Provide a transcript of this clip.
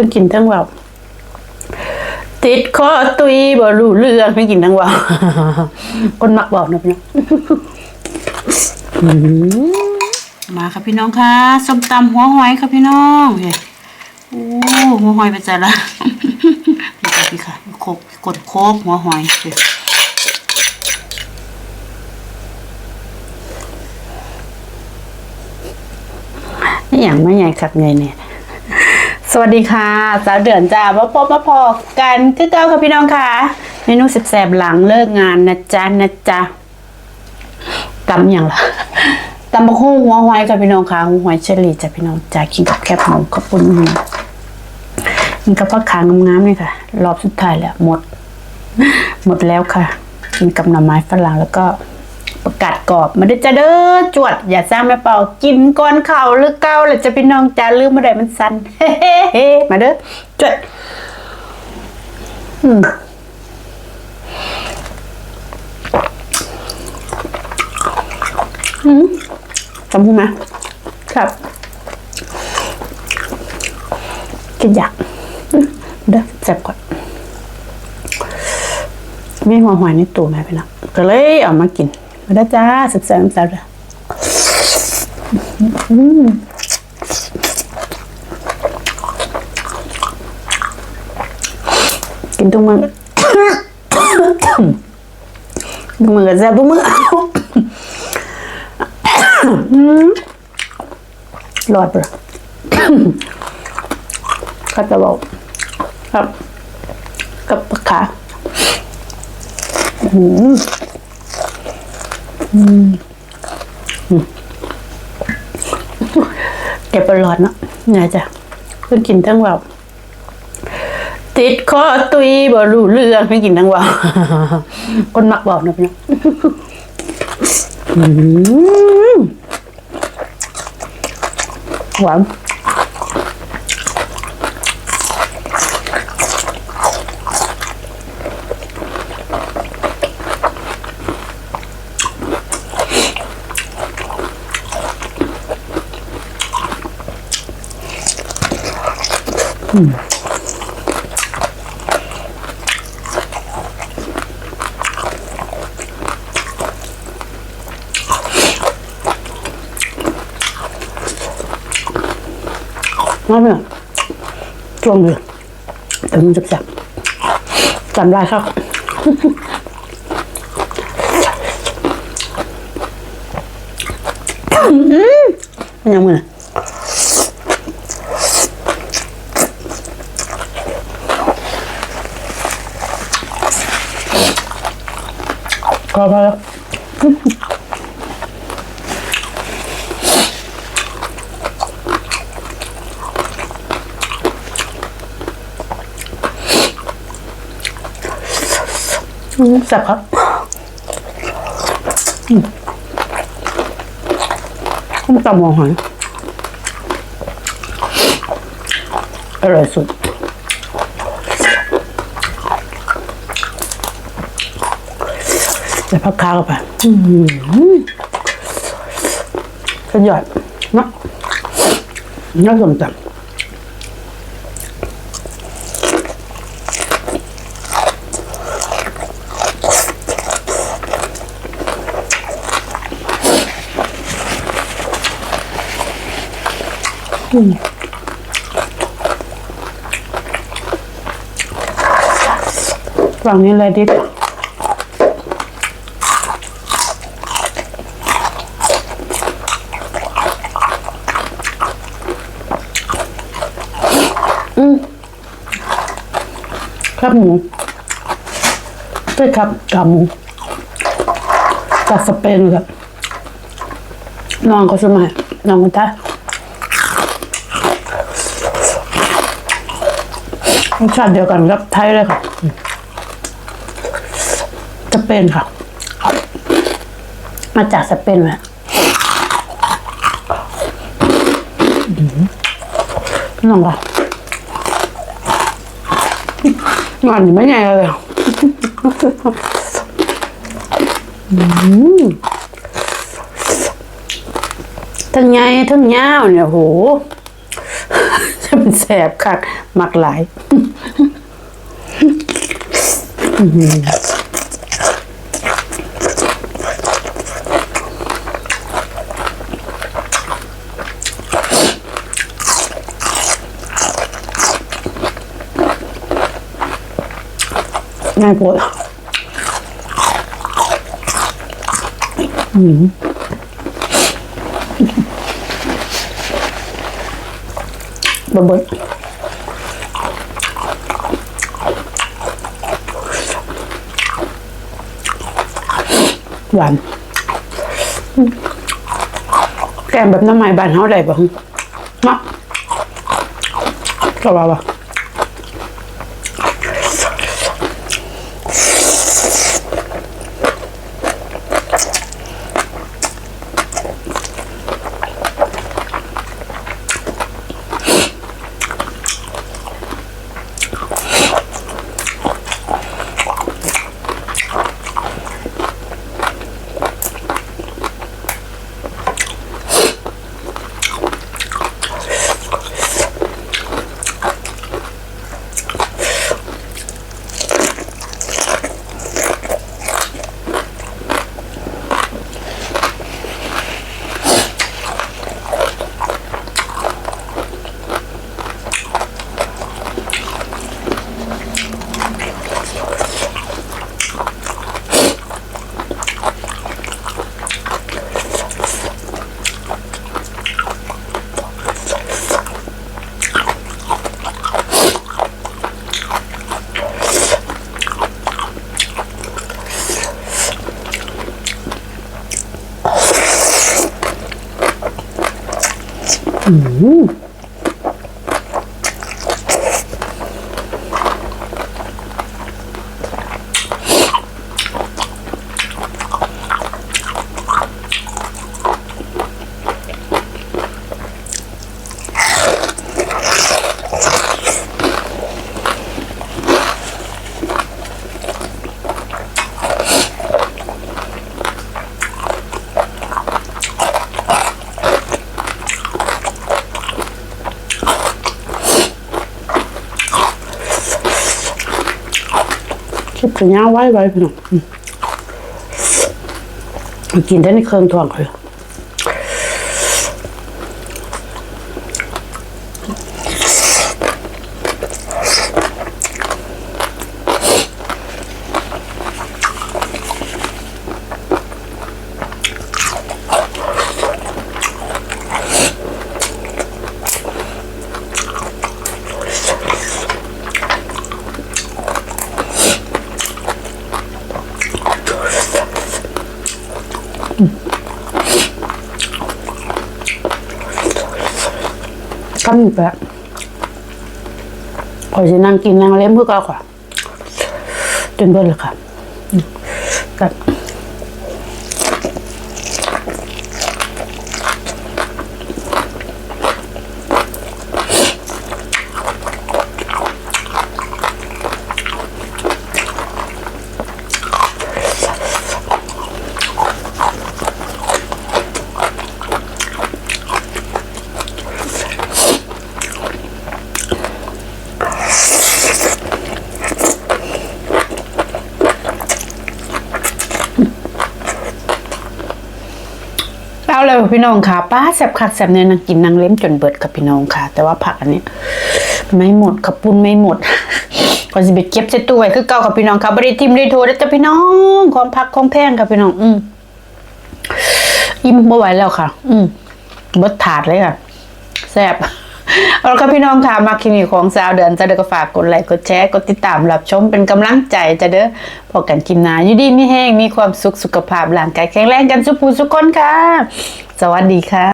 พิ่งกินทั้งแบบติดคอตุยบ่รู้เรื่องเพิ่งกินทั้งว่าคนมักบอกนะพี่น้องอืมมาค่ะพี่น้องค่ะส้มตำหัวหอยค่ะพี่น้องเฮ้ยโอ้หัวหอยไปจ้ะละนี่ค่ะพี่ค่ะโคกกดโคกหัวหอยเฮ้ยนี่อย่างไม่ใหญ่ขับไงเนี่ย สวัสดีค่ะ สาวเดือนจ้ามาพบมาพอกันคือเก้าค่ะพี่น้องค่ะเมนูแสบๆหลังเลิกงานนะจ๊ะนะจ๊ะตำอย่างละตำบะคู่หัวหอยค่ะพี่น้องค่ะหัวหอยเชอรี่จ้ะพี่น้องจ้ากินกับแคบหมูขอบคุณกินกับผักขางงามๆนี่ค่ะ รอบสุดท้ายแล้วหมด หมดแล้วค่ะ กินกับหน่อไม้ฝรั่งแล้วก็ ประกาศกรอบมาเด้อจ้าเด้อจวด อย่าสร้างแม่เป่ากินก้อนเข่าหรือเก้าแล้วจะพี่น้องจ้าลืมมาได้มันสันเฮ้เฮ้มาเด้อจวดอืมจำพูดไหมครับกินอยากเด้อแซ่บก่อนมีหัวหอยในตู้ไหมพี่น้องก็เลยเอามากิน มาได้จ้าสิบสามสาวเลยอืมกินทุกมื้อทุกมื้อก็แซ่บทุกมื้ออืมรอดปะก็จะบอกครับ กับปากขา เก็บไปลอดเนาะเนี่ยจ้ะเพิ่งกินทั้งแบบติดคอตุยบ่รู้เรื่องเพิ่งกินทั้งว่าคนมักบอกนะพี่น้องหวาน มากเลยช่วงเดือนแต่มันจะจับจำได้ครับมันยังไง ก็พอแล้วแซ่บครับต้มตำหัวหอยอร่อยสุด ใส่ผักคาเข้าไปอืมสุดยอดนะน่าสนใจฝั่งนี้เลยดิ ครับหมูใช่ครับกาหมูจากสเปนครับน้องเขาสมัยน้องคนตารสชาติเดียวกันกับไทยเลยค่ะสเปนค่ะ มาจากสเปนแหละน้องค่ะ งานนี่ไม่ใหญ่เลยอะอืมทั้งใหญ่ทั้งยาวเนี่ยโหมันแสบคักมักหลาย ง่ายปวดบะเบิดหวานแกงแบบน้ำไม้บานเฮาได้บ่ฮึเนาะก็ว่าว่า อืม คิดถึงย่าไว้ไว้พี่น้องกินได้ในเครื่องทองเลย คำนี้แปะพอจะนั่งกินนั่งเล่นเพื่อก็ค่ะ จนเบิดเลยค่ะอืมกับ เอาเลยพี่น้องค่ะป้าแซบคักแซบเนี่ยนางกินนางเล้มจนเบิดกับพี่น้องค่ะ แต่ว่าผักอันนี้ไม่หมดขับปุ้นไม่หมดก็จะไปเก็บใส่ตู้ไว้คือเก่ากับพี่น้องค่ะบริทิมได้โทรได้จ้ะพี่น้องของพักของแพงค่ะพี่น้อง อืมอิ่มไม่ไหวแล้วค่ะ อืมเบิดถาดเลยค่ะแซบ เอาละครับพี่น้องค่ะมาคลินิกของสาวเดือนจะเด้ก็ฝากกดไลค์กดแชร์กดติดตามรับชมเป็นกำลังใจจะเด้อพอกันกินนาอยู่ดีมีแห้งมีความสุขสุขภาพร่างกายแข็งแรงกันสุขภูสุขคนค่ะ สวัสดีค่ะ